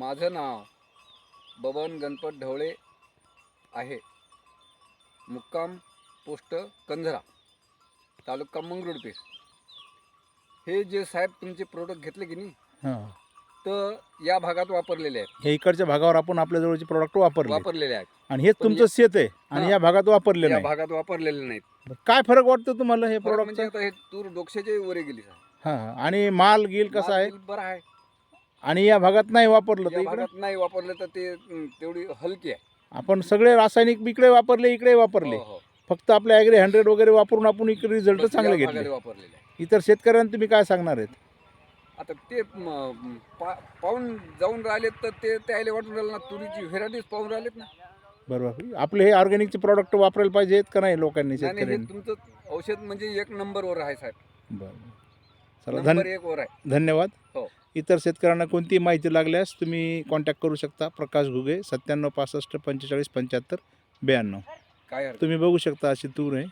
माझं नाव बबन गणपत ढवळे आहे. मुक्काम पोस्ट कंझरा तालुका मंगरुळपीर. हे जे साहेब तुमचे प्रोडक्ट घेतले की नाही हां. तर या भागात वापरलेले आहेत. हे इकडच्या भागावर आपण आपल्या जवळचे प्रॉडक्ट वापरले. वापरलेले आहेत. आणि हेच पण तुमचं शेत आहे आणि हां. या भागात वापरले या नाही. भागात वापरलेले नाहीत. काय फरक वाटतं तुम्हाला हे फरक म्हणजे आता हे तूर डोक्षाच्या वरे गेली साहेब. हां हां. आणि माल गिल कसा आहे? माल बरं आहे. आणि या भागात नाही वापरलं तर या इकडे? भागात नाही वापरलं तर ते अं, तेवढी हलकी आहे. आपण सगळे रासायनिक इकडे वापरले इकडे वापरले. हो, हो. फक्त आपल्या ॲग्री हंड्रेड वगैरे वापरून आपण इकडे रिझल्ट बस चांगले या घेतले वापरलेले आहे. इतर शेतकऱ्यांना तुम्ही काय सांगणार आहेत? आता ते म, पा- पाहून जाऊन राहिलेत तर ते त्याला वाटून राहिलं ना तुरीची व्हेरायटीज पाहून राहिलेत ना. बरोबर. आपले हे ऑर्गॅनिकचे प्रॉडक्ट वापरायला पाहिजेत का नाही लोकांनी हे शेतकऱ्यांनी? तुमचं औषध म्हणजे एक नंबरवर आहे साहेब. बरं. चला नंबर धन एक वर आहे. धन्यवाद. हो. इतर शेतकऱ्यांना कोणतीही माहिती लागल्यास तुम्ही कॉन्टॅक्ट करू शकता. प्रकाश घुगे सत्त्याण्णव पासष्ट पंचेचाळीस पंच्याहत्तर ब्याण्णव. काय तुम्ही बघू शकता अशी तूर आहे.